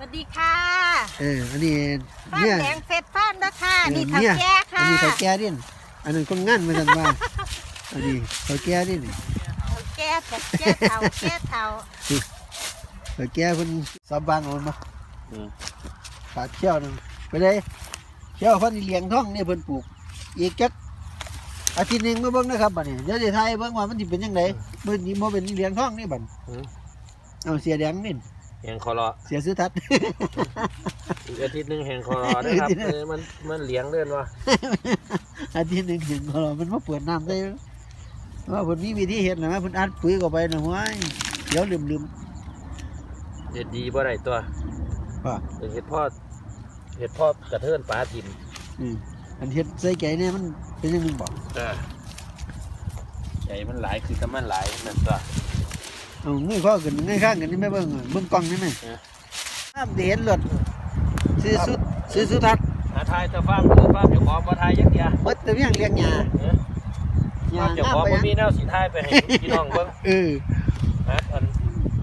วัสดีค่ะเอออันนี้ฟ้านเนี่ยแดงเฟสฟ้านนะค่ะเออนี่เท่าเนี่ยแก่อัค่ะนนี้เฒ่าแก่ดินอันนั้นคนงานมาสั่นว่าอันนี้เฒ่าแก่ดินเท่าแก่แต่แก่เท่าแก่เท่าเฒ่าแก่เพิ่นสาบานเออกมาปากเขี้ยวนึงไปเลยเขี้ยวเพิ่นสิเลี้ยงท้องนี่เพิ่นปลูก อีกจักอาทิตย์หนึงมาเบิ่งนะครับบัดนี้เดี๋ยวสิถ่ายเบิ่งว่ามันสิเป็นจังไดมื้อนี้บ่เป็นเลี้ยงท้องนี่บัดอืมเอาเสียแดงนี่ แหงคอรอเสียสุทัศน์อีกอาทิตย์หนึงแหงคอรอนะครับอาทิตย์หนึ่งเออมันมันเลี้ยงเลื่อนวะอาทิตย์หนึงเห็นของเรามันมาเปิดน้ำได้ว่าเพิ่นมีวิธีเฮ็ดนะเพิ่นอัดปุ๋ยเข้าไปนะห้วยเดี๋ยวลืมเห็ดดีบ่ได้ตัวว่าเออเห็ดพ่อเห็ดพ่อกระเทินปลาถิ่นๆอืมอันเฮ็ดใส่ใจเนี่ยมันเป็นจังหนึงบ่เออใจมันหลายคือแต่มันหลายนั่นตัว เอาเงยข้อขึ้นเงยข้างกันนี่แม่เบิ่งอะเบิ่งกล้องนี่แม่เออน้ำที่เห็นรถซื้อสุดซื้อสุทัศน์หาทายแต่ฟาร์มคือฟาร์มเจ้าของบ่ทายยักยาเบิดแต่เพียงเลี้ยงหญ้าเออหญ้าฟาร์มเจ้าน้ำของไปบ่ยังมีแนวสิทายไปให้พี่น้องเบิ่งเออหาอัน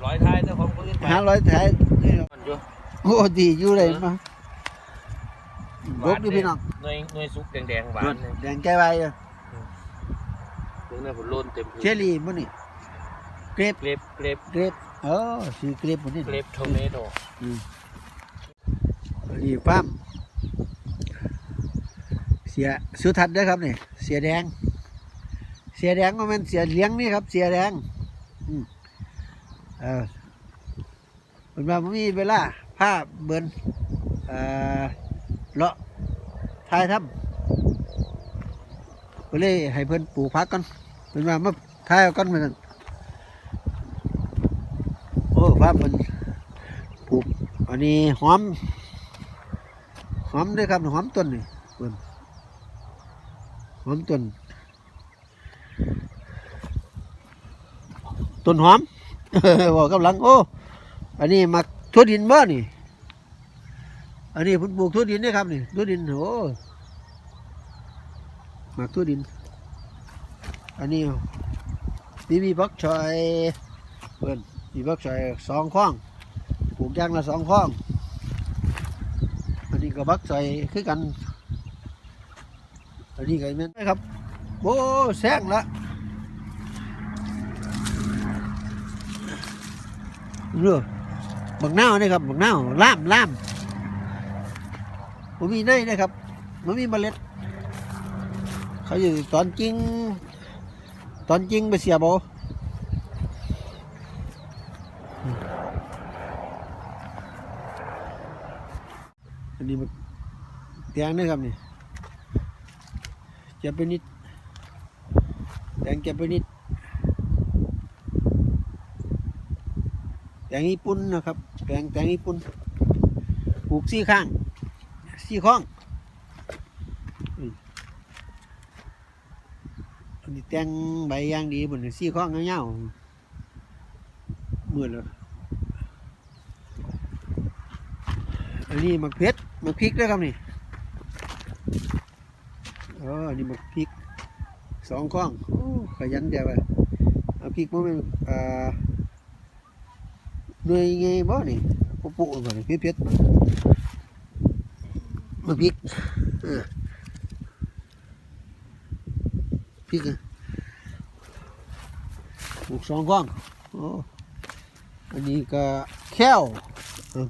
ร้อยทายแต่ของคนอื่นไปหาร้อยถ่ายนี่มันอยู่โอ้ดีอยู่เลยมาหลวาบนดูพี่น้องหน่วยหน่วยสุกแดงๆหวานเนี่ยแดงใจไว้อะตรงนั้นผมโล่นเต็มพื้นเชอรี่มื้อนี่ เกรปเกรปเกรปเกรปเออชื่อเกรปมื้อนี่เกรปโทเมโตนี่ฟาร์มเสียสุทัศน์เด้อครับนี่เสียแดง เสียแดงก็แมันเสียเลี้ยงนี่ครับ เสียแดงอืมเออเป็นว่าผมมีเวลาผ้าเบินเอ่อเลาะทายทำก็เลยให้เพิ่นปลูกพักกันเป็นว่ามาทายเอากันเหมือนกันโอ้ ฟ้าเพิ่นปลูกอันนี้หอม หอมด้วยครับหอมต้นนี่เพิ่นหอมต้น ต้นหอมบอกกำลังโอ้ อันนี้มักทั่วดินบ่นี่ อันนี้เพุ่นปลูกทั่วดินนี่ครับนี่ทั่วดินโอ้มักทั่วดิน อันนี้มีมีบักชอยเพิ่อน มีบักชอยสองข้องปลูกยางละสองข้องอันนี้ก็บักชอยคือกันอันนี้ก็แม่นครับโอ้แซงละเรือบักนานี่ครับบักนาล่ามล่ามผมมีในนะครับมันมีเมล็ด เขาอยู่ตอนจริง ตอนจริงไปเสียบอ อันนี้มันแตงนี่ครับนี่จะเป็นนิดแตงจะเป็นนิดแตงญี่ปุ่นนะครับแตงแตงญี่ปุ่นปลูกสี่ข้างสี่ข้องอืมอันนี้แตงใบยางดีบนสี่ข้องเงาๆมือเลย อันนี้มักเพชรมักพริกด้วยครับนี่เอออันนี้มักพริกสองข้องขยันเดียวไปเอาพริกมาเป็นอ่าหน่วยไงบ่นี่ปุ๊บปุ๊บ่นี่เผ็ดๆมาพริกเออพริกอะปลูกสองก้องอ้อันนี้ก็แค้ว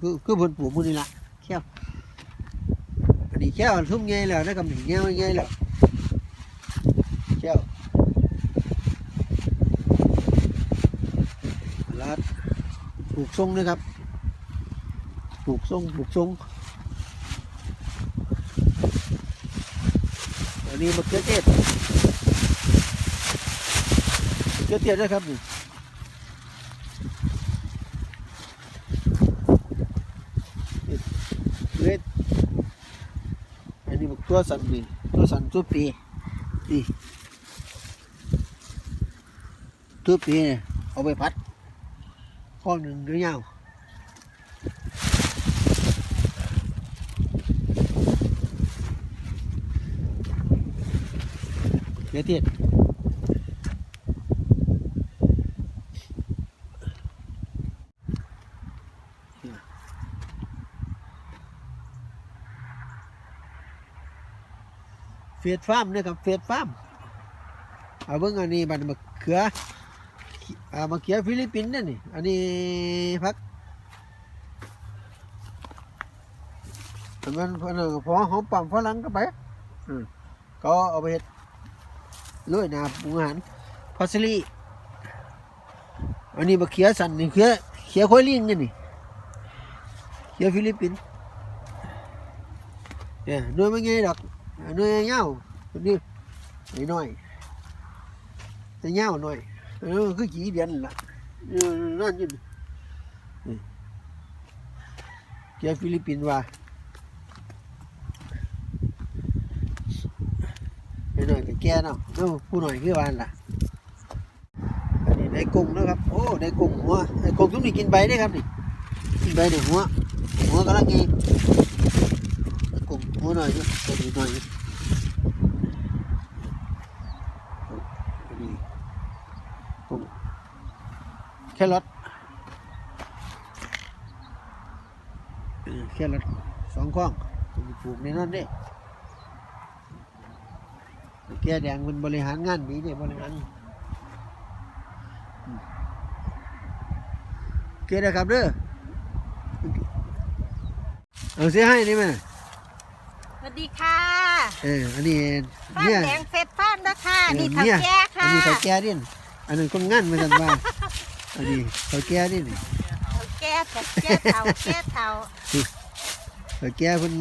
คือคือเพิ่นปลูกมื้อนี้ล่ะ แค้วอันนี้แค้วทุ่มใหญ่แล้วนะครับนี่แง้วใหญ่แล้วแค้วลาดปลูกทรงนะครับปลูกทรงปลูกทรงอันนี้มะเขือเทศมะเขือเทศนะครับนี่ เล็ดอันนี้มะตัวสันนี่ตัวสันตัวปีนี่ตัวปีเนี่ยเอาไปพัดข้อหนึ่งหรือยาวเดี๋ยวเทียด เฟสฟาร์มเนี่ยครับเฟสฟาร์มเอาเบิ่งอันนี้บัดมะเขืออ่ามะเขือฟิลิปปินส์เนี่ยนี่อันนี้พักอันมันเพิ่นเอาพอหอมปั๊มฝรั่งก็ไปอืมก็เอาไปเฮ็ดลุยนาปรุงอาหารพาสลีอันนี้มะเขือสันนี่เขือเขือโคอยลิงเนี่ยนี่เขือฟิลิปปินส์เนี่ยหน่วยมันไงดอก หน่วยเงาตัวนี้น้อยแต่เงาหน่อยเออคือกี่เดือนล่ะนั่นยู่นี่นี่เขือฟิลิปปินส์ว่าไปหน่อยก็แกเนาะเนาผู้หน่อยคือวานล่ะอันนี้ได้กุ้งนะครับโอ้ได้กุ้งหัวได้กุ้งต้องมีกินใบได้ครับนี่กินใบเนี่ยวหัวหัวกำลังกิน หัวหน่อยอยู่ตัวนี้หน่อยอยู่อันนี้กุ้งแค่รอทเออแค่รอทสองข้องต้องปลูกในนั้นเด้แก่แดงมันบริหารงานดีเนี่ยบริหารโอเคนะครับเด้อเอาเสียให้นี่ไหม วัสดีค่ะเอออันนี้ฟ้านเนี่ย แดงเฟสฟ้านด้วยค่ะ เออนี่เท่าเนี่ยแก่อัค่ะนนี้เขาแก่ดินอันนั้นคนงานมาสันว่า อันนี้เขาแก่ดินเท่าแก่จ้ะแก่เท่าแก่เท่าเขาแก่คน